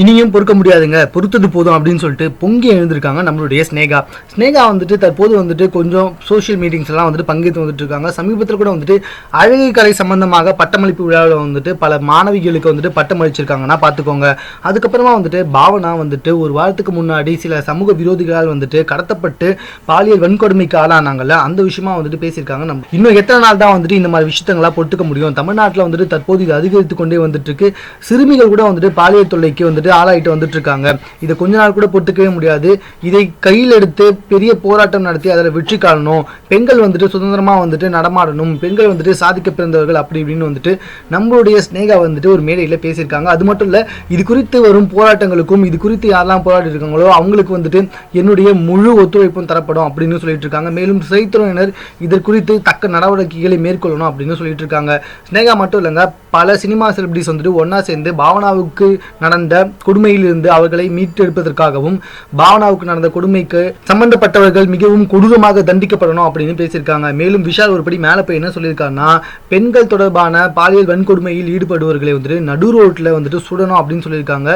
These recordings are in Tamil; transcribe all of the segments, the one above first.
இனியும் பொறுக்க முடியாதுங்க. பொறுத்தது போதும் அப்படின்னு சொல்லிட்டு பொங்கி எழுந்திருக்காங்க நம்மளுடைய ஸ்னேகா ஸ்னேகா வந்துட்டு தற்போது வந்துட்டு கொஞ்சம் சோஷியல் மீட்டிங்ஸ் எல்லாம் வந்துட்டு பங்கேற்று வந்துட்டு இருக்காங்க. சமீபத்தில் கூட வந்துட்டு அழகு கலை சம்பந்தமாக பட்டமளிப்பு விழாவில் வந்துட்டு பல மாணவிகளுக்கு வந்துட்டு பட்டமளிச்சிருக்காங்கன்னா பார்த்துக்கோங்க. அதுக்கப்புறமா வந்துட்டு பாவனா வந்துட்டு ஒரு வாரத்துக்கு முன்னாடி சில சமூக விரோதிகளால் வந்துட்டு கடத்தப்பட்டு பாலியல் வன்கொடுமைக்கு ஆளானாங்கல்ல அந்த விஷயமா வந்துட்டு பேசியிருக்காங்க நம்ம இன்னும் எத்தனை நாள் தான் வந்துட்டு இந்த மாதிரி விஷயத்தங்களா பொட்டுக்க முடியும்? தமிழ்நாட்டில் வந்துட்டு தற்போது இது அதிகரித்து கொண்டே வந்துட்டு இருக்கு. சிறுமிகள் கூட வந்துட்டு பாலியல் தொல்லைக்கு வந்து வந்துட்டு ஆளாயிட்டு வந்துட்டு இருக்காங்க இதை கொஞ்ச நாள் கூட பொறுத்துக்கவே முடியாது. இதை கையில் எடுத்து பெரிய போராட்டம் நடத்தி அதில் வெற்றி காணணும். பெண்கள் வந்துட்டு சுதந்திரமாக வந்துட்டு நடமாடணும். பெண்கள் வந்துட்டு சாதிக்க பிறந்தவர்கள் அப்படி இப்படின்னு வந்துட்டு நம்மளுடைய ஸ்னேகா வந்துட்டு ஒரு மேடையில் பேசியிருக்காங்க. அது மட்டும் இல்லை இது குறித்து வரும் போராட்டங்களுக்கும் இது குறித்து யாரெல்லாம் போராடி இருக்காங்களோ அவங்களுக்கு வந்துட்டு என்னுடைய முழு ஒத்துழைப்பும் தரப்படும் அப்படின்னு சொல்லிட்டு இருக்காங்க மேலும் சிறைத்துறையினர் இது குறித்து தக்க நடவடிக்கைகளை மேற்கொள்ளணும் அப்படின்னு சொல்லிட்டு இருக்காங்க ஸ்னேகா மட்டும் இல்லைங்க பல சினிமா செலிபிரிட்டிஸ் வந்துட்டு ஒன்றா சேர்ந்து பாவனாவுக்கு நடந்த கொடுமையிலிருந்து அவர்களை மீட்டெடுப்பதற்காகவும் பாவனாவுக்கு நடந்த கொடுமைக்கு சம்பந்தப்பட்டவர்கள் மிகவும் கொடூரமாக தண்டிக்கப்படணும் அப்படின்னு பேசியிருக்காங்க. மேலும் விஷால் ஒருபடி மேலே போய் என்ன சொல்லியிருக்காருன்னா பெண்கள் தொடர்பான பாலியல் வன்கொடுமையில் ஈடுபடுபவர்களை வந்துட்டு நடு ரோட்டில் வந்துட்டு சுடணும் அப்படின்னு சொல்லியிருக்காங்க.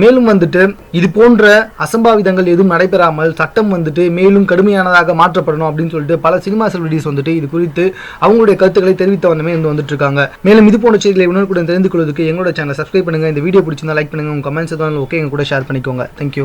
மேலும் வந்துட்டு இது போன்ற அசம்பாவிதங்கள் எதுவும் நடைபெறாமல் சட்டம் வந்துட்டு மேலும் கடுமையானதாக மாற்றப்படணும் அப்படின்னு சொல்லிட்டு பல சினிமா செலிபிரிட்டிஸ் வந்துட்டு இது குறித்து அவங்களுடைய கருத்துக்களை தெரிவித்த வண்ணமே இருந்து வந்துட்டு இருக்காங்க மேலும் இது போன்ற செய்திகளை உடனுக்குடன் தெரிந்து கொள்வதற்கு எங்களோட சேனல் சப்ஸ்கிரைப் பண்ணுங்க. இந்த வீடியோ பிடிச்சிருந்தா லைக் பண்ணுங்க. உங்க கமெண்ட்ஸ் எதுவும் ஓகே எங்க கூட ஷேர் பண்ணிக்கோங்க. தேங்க்யூ